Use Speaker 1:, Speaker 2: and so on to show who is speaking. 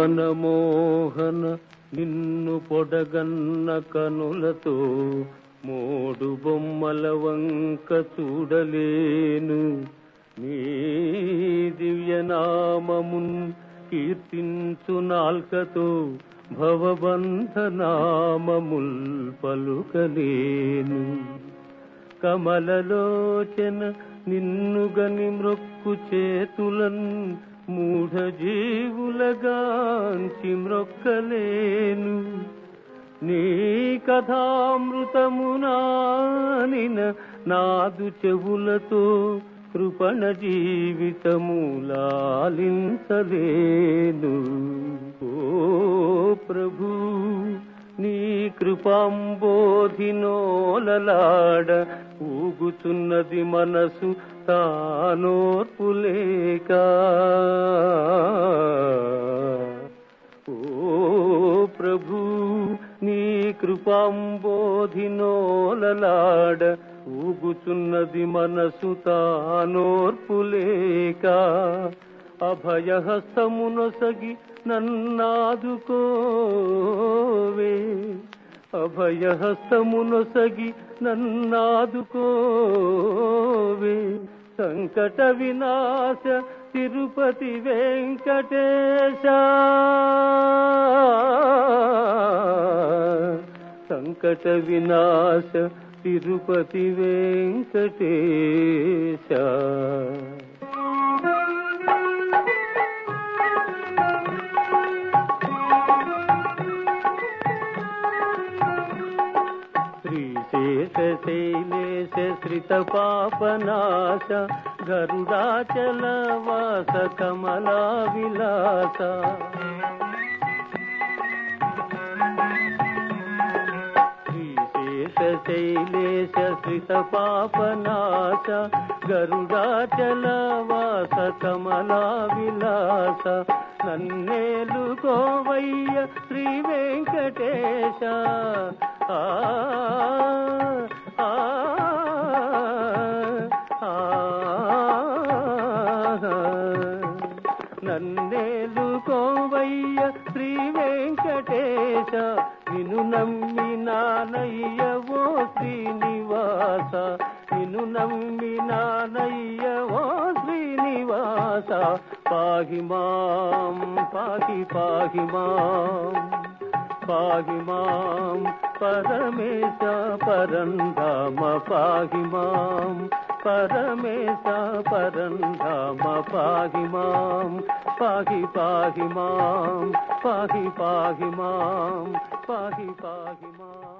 Speaker 1: భువన మోహన నిన్ను పొడగన్న కనులతో మోడు బొమ్మల వంక చూడలేను. నీ దివ్యనామమున్ కీర్తించు నాల్కతో భవబంధనామముల్ పలుకలేను. కమలలోచన నిన్నుగని మృక్కు చేతులన్ మూఢజీవులగాంచి మ్రొక్కలేను నీ కథామృతమునానిన నాదు చెవులతో కృపణ జీవితములాలించలేను ఓ ప్రభు నీ కృపాంబోధినోలలాడ ఊగుతున్నది మనసు తానోర్పులేక ఓ ప్రభు నీ కృపాంబోధినోలలాడ ఊగుతున్నది మనసు తానోర్పులేక అభయహస్తమునొసగి నన్నాదుకోవే. అభయహస్తమునొసగి నన్నాదుకోవే. సంకట వినాశ తిరుపతి వెంకటేశ. సంకట వినాశ తిరుపతి వెంకటేశ. శ్రీశేష శైలేశ శ్రిత పాపనాశ గరుడాచల వాస కమలా విలాస శ్రీశేష శైలేశ శ్రిత పాపనాశ గరుడాచల వాస కమలా విలాస నన్నేలు గోవయ్య శ్రీ వెంకటేశ ఆ నన్నేలు కోవయ్య శ్రీ వెంకటేశ నిన్ను నమ్మినానయ్య ఓ శ్రీనివాస నిన్ను నమ్మినానయ్య ఓ శ్రీనివాస. పాహి మాం పాహి పాహి మాం. పాహి మాం పరమేశ పరంధామ పాహి మాం పరమేశ పరంధామ పాహి మాం పాహి పాహి మాం పాహి పాహి మాం పాహి పాహి మాం